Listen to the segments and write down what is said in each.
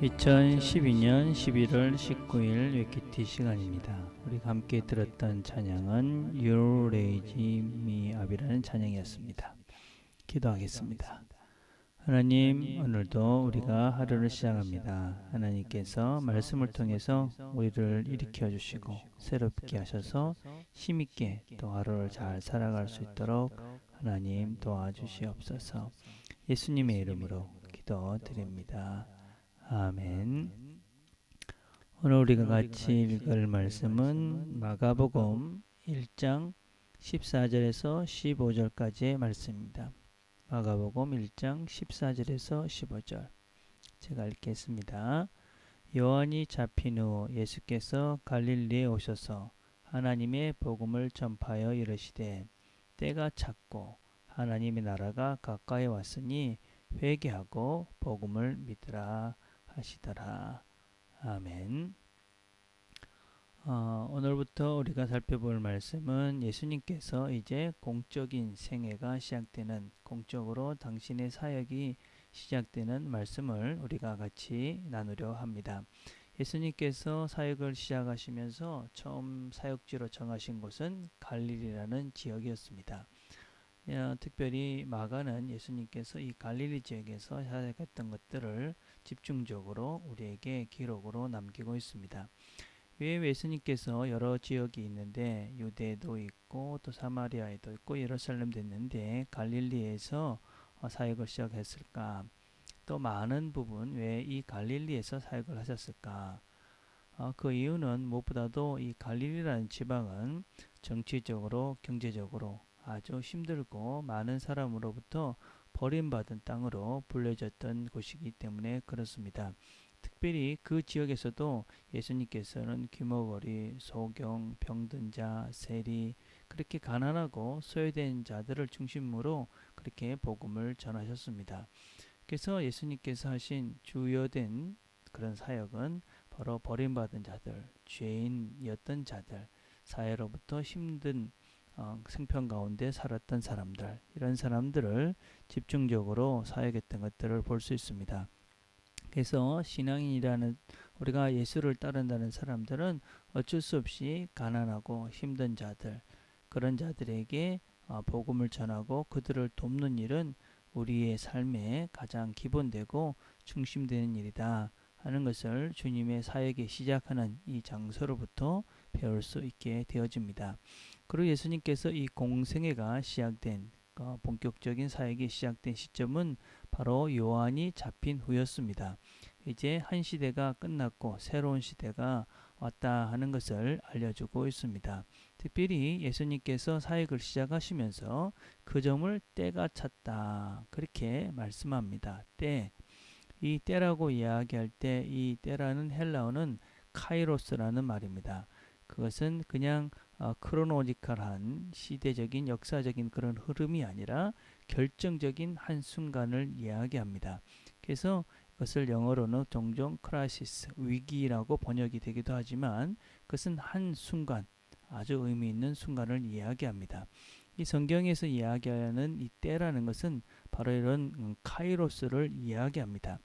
2012년 11월 19일 웨키티 시간입니다. 우리가 함께 들었던 찬양은 You Raise Me Up이라는 찬양이었습니다. 기도하겠습니다. 하나님, 오늘도 우리가 하루를 시작합니다. 하나님께서 말씀을 통해서 우리를 일으켜 주시고 새롭게 하셔서 힘있게 또 하루를 잘 살아갈 수 있도록 하나님 도와주시옵소서. 예수님의 이름으로 기도드립니다. 아멘. 오늘 우리가 같이 읽을 말씀은 마가복음 1장 14절에서 15절까지의 말씀입니다. 마가복음 1장 14절에서 15절. 제가 읽겠습니다. 요한이 잡힌 후 예수께서 갈릴리에 오셔서 하나님의 복음을 전파하여 이르시되 때가 찼고 하나님의 나라가 가까이 왔으니 회개하고 복음을 믿으라 하시더라. 아멘. 어, 오늘부터 우리가 살펴볼 말씀은 예수님께서 이제 공적인 생애가 시작되는 공적으로 당신의 사역이 시작되는 말씀을 우리가 같이 나누려 합니다. 예수님께서 사역을 시작하시면서 처음 사역지로 정하신 곳은 갈릴리라는 지역이었습니다. 어, 특별히 마가는 예수님께서 이 갈릴리 지역에서 사역했던 것들을 집중적으로 우리에게 기록으로 남기고 있습니다. 왜 예수님께서 여러 지역이 있는데 유대도 있고 또 사마리아에도 있고 예루살렘도 있는데 갈릴리에서 어, 사역을 시작했을까? 또 많은 부분 왜 이 갈릴리에서 사역을 하셨을까? 어, 그 이유는 무엇보다도 이 갈릴리라는 지방은 정치적으로 경제적으로 아주 힘들고 많은 사람으로부터 버림받은 땅으로 불려졌던 곳이기 때문에 그렇습니다. 특별히 그 지역에서도 예수님께서는 귀머거리, 소경, 병든 자, 세리 그렇게 가난하고 소외된 자들을 중심으로 그렇게 복음을 전하셨습니다. 그래서 예수님께서 하신 주요된 그런 사역은 바로 버림받은 자들, 죄인이었던 자들, 사회로부터 힘든 어, 생편 가운데 살았던 사람들, 이런 사람들을 집중적으로 사역했던 것들을 볼 수 있습니다. 그래서 신앙인이라는 우리가 예수를 따른다는 사람들은 어쩔 수 없이 가난하고 힘든 자들 그런 자들에게 어, 복음을 전하고 그들을 돕는 일은 우리의 삶의 가장 기본되고 중심되는 일이다 하는 것을 주님의 사역에 시작하는 이 장소로부터 배울 수 있게 되어집니다. 그리고 예수님께서 이 공생애가 시작된 어, 본격적인 사역이 시작된 시점은 바로 요한이 잡힌 후였습니다. 이제 한 시대가 끝났고 새로운 시대가 왔다 하는 것을 알려주고 있습니다. 특별히 예수님께서 사역을 시작하시면서 그 점을 때가 찼다. 그렇게 말씀합니다. 때. 이 때라고 이야기할 때 이 때라는 헬라어는 카이로스라는 말입니다. 그것은 그냥 어, 크로노지컬한 시대적인 역사적인 그런 흐름이 아니라 결정적인 한 순간을 이야기합니다. 그래서 그것을 영어로는 종종 크라시스 위기라고 번역이 되기도 하지만 그것은 한 순간 아주 의미 있는 순간을 이야기합니다. 이 성경에서 이야기하는 이 때라는 것은 바로 이런 음, 카이로스를 이야기합니다.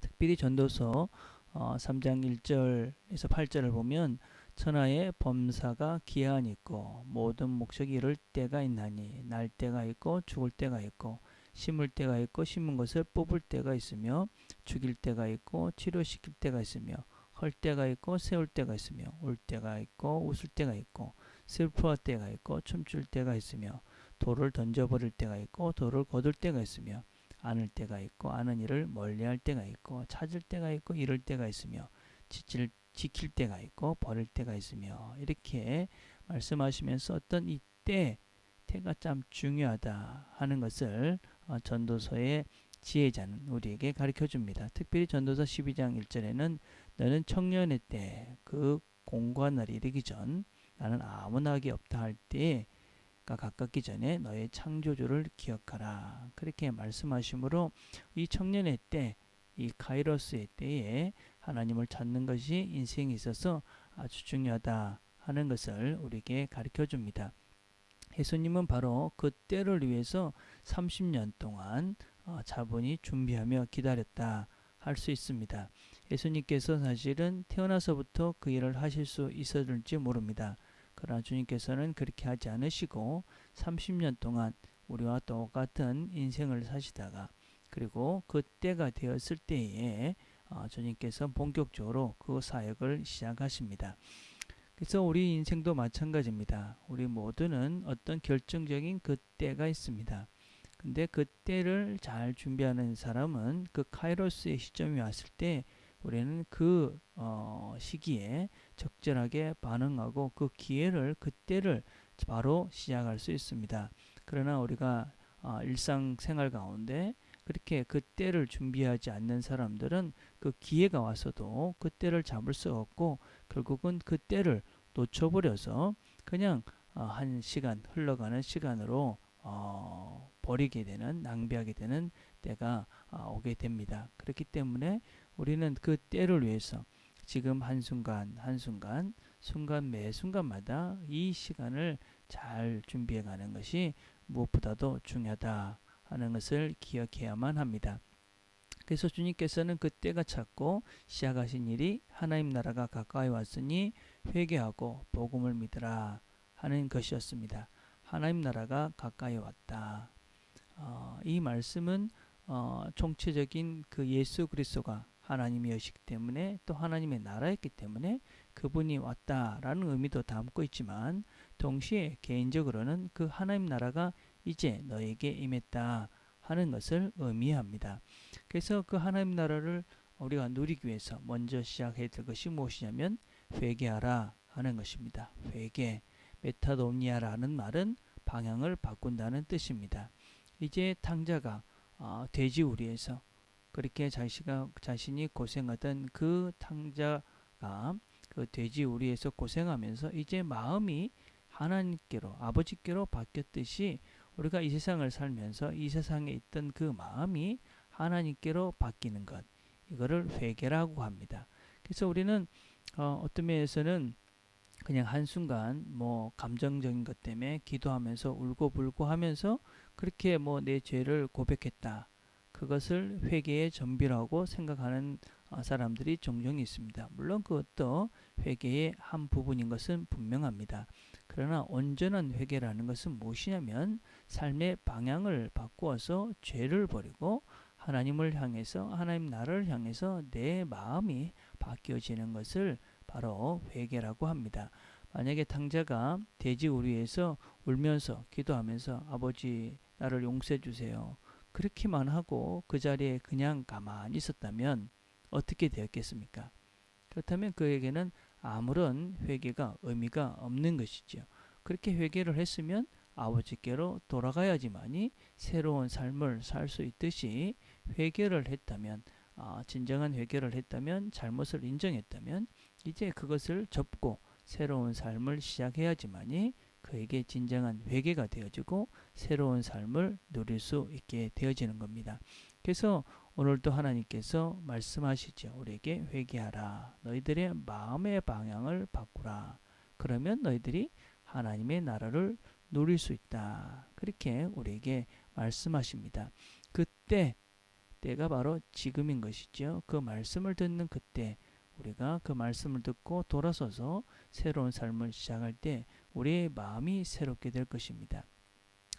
특별히 전도서 어, 3장 1절에서 8절을 보면 천하의 범사가 기한이 있고 모든 목적이 이를 때가 있나니 날 때가 있고 죽을 때가 있고 심을 때가 있고 심은 것을 뽑을 때가 있으며 죽일 때가 있고 치료시킬 때가 있으며 헐 때가 있고 세울 때가 있으며 울 때가 있고 웃을 때가 있고 슬퍼할 때가 있고 춤출 때가 있으며 돌을 던져버릴 때가 있고 돌을 거둘 때가 있으며 아는 때가 있고 아는 일을 멀리할 때가 있고 찾을 때가 있고 잃을 때가 있으며 지칠 지킬 때가 있고 버릴 때가 있으며 이렇게 말씀하시면서 어떤 이때 때가 참 중요하다 하는 것을 어, 전도서의 지혜자는 우리에게 가르쳐 줍니다. 특별히 전도서 12장 1절에는 너는 청년의 때 그 공고한 날이 이르기 전 나는 아무 낙이 없다 할 때가 가깝기 전에 너의 창조주를 기억하라. 그렇게 말씀하시므로 이 청년의 때, 이 카이로스의 때에 하나님을 찾는 것이 인생에 있어서 아주 중요하다 하는 것을 우리에게 가르쳐 줍니다. 예수님은 바로 그 때를 위해서 30년 동안 어, 차분히 준비하며 기다렸다 할 수 있습니다. 예수님께서 사실은 태어나서부터 그 일을 하실 수 있었을지 모릅니다. 그러나 주님께서는 그렇게 하지 않으시고 30년 동안 우리와 똑같은 인생을 사시다가 그리고 그 때가 되었을 때에 어, 주님께서 본격적으로 그 사역을 시작하십니다. 그래서 우리 인생도 마찬가지입니다. 우리 모두는 어떤 결정적인 그 때가 있습니다. 근데 그 때를 잘 준비하는 사람은 그 카이로스의 시점이 왔을 때 우리는 그 어, 시기에 적절하게 반응하고 그 기회를 그 때를 바로 시작할 수 있습니다. 그러나 우리가 어, 일상생활 가운데 그렇게 그 때를 준비하지 않는 사람들은 그 기회가 와서도 그 때를 잡을 수 없고 결국은 그 때를 놓쳐버려서 그냥 어, 한 시간 흘러가는 시간으로 어, 버리게 되는 낭비하게 되는 때가 어, 오게 됩니다. 그렇기 때문에 우리는 그 때를 위해서 지금 한순간 한순간 순간 매 순간마다 이 시간을 잘 준비해 가는 것이 무엇보다도 중요하다 하는 것을 기억해야만 합니다. 그래서 주님께서는 그 때가 찼고 시작하신 일이 하나님 나라가 가까이 왔으니 회개하고 복음을 믿으라 하는 것이었습니다. 하나님 나라가 가까이 왔다. 어, 이 말씀은 어, 총체적인 그 예수 그리스도가 하나님이었기 때문에 또 하나님의 나라였기 때문에 그분이 왔다라는 의미도 담고 있지만 동시에 개인적으로는 그 하나님 나라가 이제 너에게 임했다 하는 것을 의미합니다. 그래서 그 하나님 나라를 우리가 누리기 위해서 먼저 시작해야 될 것이 무엇이냐면 회개하라 하는 것입니다. 회개, 메타도니아라는 말은 방향을 바꾼다는 뜻입니다. 이제 탕자가 어, 돼지 우리에서 그렇게 자시가, 자신이 고생하던 그 탕자가 그 돼지 우리에서 고생하면서 이제 마음이 하나님께로 아버지께로 바뀌었듯이 우리가 이 세상을 살면서 이 세상에 있던 그 마음이 하나님께로 바뀌는 것 이거를 회개라고 합니다. 그래서 우리는 어, 어떤 면에서는 그냥 한순간 뭐 감정적인 것 때문에 기도하면서 울고 불고 하면서 그렇게 뭐 내 죄를 고백했다. 그것을 회개의 전비라고 생각하는 어, 사람들이 종종 있습니다. 물론 그것도 회개의 한 부분인 것은 분명합니다. 그러나 온전한 회개라는 것은 무엇이냐면 삶의 방향을 바꾸어서 죄를 버리고 하나님을 향해서 하나님 나라를 향해서 내 마음이 바뀌어지는 것을 바로 회개라고 합니다. 만약에 탕자가 돼지 우리에서 울면서 기도하면서 아버지 나를 용서해 주세요. 그렇게만 하고 그 자리에 그냥 가만히 있었다면 어떻게 되었겠습니까? 그렇다면 그에게는 아무런 회개가 의미가 없는 것이지요. 그렇게 회개를 했으면 아버지께로 돌아가야지만이 새로운 삶을 살 수 있듯이 회개를 했다면 아, 진정한 회개를 했다면 잘못을 인정했다면 이제 그것을 접고 새로운 삶을 시작해야지만이 그에게 진정한 회개가 되어지고 새로운 삶을 누릴 수 있게 되어지는 겁니다. 그래서 오늘도 하나님께서 말씀하시죠. 우리에게 회개하라. 너희들의 마음의 방향을 바꾸라. 그러면 너희들이 하나님의 나라를 누릴 수 있다. 그렇게 우리에게 말씀하십니다. 그때 때가 바로 지금인 것이죠. 그 말씀을 듣는 그때 우리가 그 말씀을 듣고 돌아서서 새로운 삶을 시작할 때 우리의 마음이 새롭게 될 것입니다.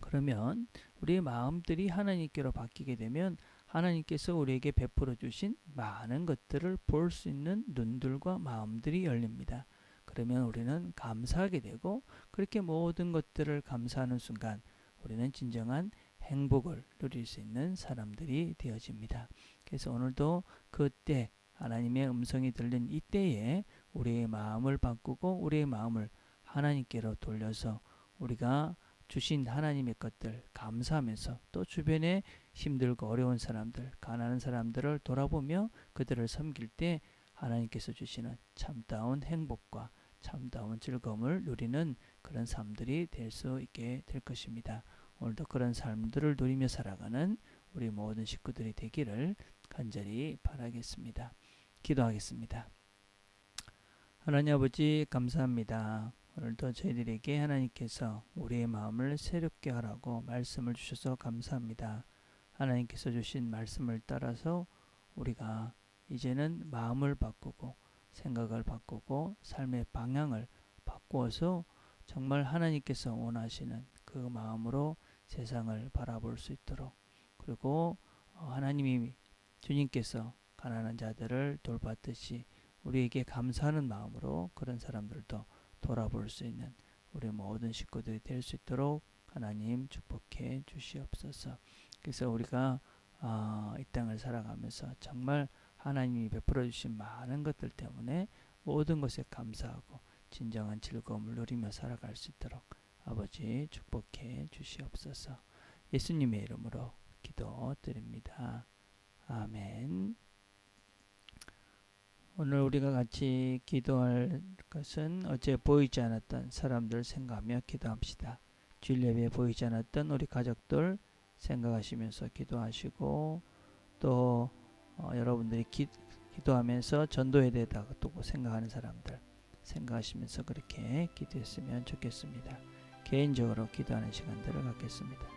그러면 우리의 마음들이 하나님께로 바뀌게 되면 하나님께서 우리에게 베풀어 주신 많은 것들을 볼 수 있는 눈들과 마음들이 열립니다. 그러면 우리는 감사하게 되고 그렇게 모든 것들을 감사하는 순간 우리는 진정한 행복을 누릴 수 있는 사람들이 되어집니다. 그래서 오늘도 그때 하나님의 음성이 들린 이때에 우리의 마음을 바꾸고 우리의 마음을 하나님께로 돌려서 우리가 주신 하나님의 것들 감사하면서 또 주변에 힘들고 어려운 사람들, 가난한 사람들을 돌아보며 그들을 섬길 때 하나님께서 주시는 참다운 행복과 참다운 즐거움을 누리는 그런 삶들이 될 수 있게 될 것입니다. 오늘도 그런 삶들을 누리며 살아가는 우리 모든 식구들이 되기를 간절히 바라겠습니다. 기도하겠습니다. 하나님 아버지 감사합니다. 오늘도 저희들에게 하나님께서 우리의 마음을 새롭게 하라고 말씀을 주셔서 감사합니다. 하나님께서 주신 말씀을 따라서 우리가 이제는 마음을 바꾸고 생각을 바꾸고 삶의 방향을 바꾸어서 정말 하나님께서 원하시는 그 마음으로 세상을 바라볼 수 있도록 그리고 어, 하나님이 주님께서 가난한 자들을 돌봤듯이 우리에게 감사하는 마음으로 그런 사람들도 돌아볼 수 있는 우리 모든 식구들이 될 수 있도록 하나님 축복해 주시옵소서. 그래서 우리가 아, 이 땅을 살아가면서 정말 하나님이 베풀어 주신 많은 것들 때문에 모든 것에 감사하고 진정한 즐거움을 누리며 살아갈 수 있도록 아버지 축복해 주시옵소서. 예수님의 이름으로 기도드립니다. 아멘. 오늘 우리가 같이 기도할 것은 어제 보이지 않았던 사람들 생각하며 기도합시다. 주일 예배에 보이지 않았던 우리 가족들 생각하시면서 기도하시고 또 어, 여러분들이 기, 기도하면서 전도에 대해서 또 생각하는 사람들 생각하시면서 그렇게 기도했으면 좋겠습니다. 개인적으로 기도하는 시간들을 갖겠습니다.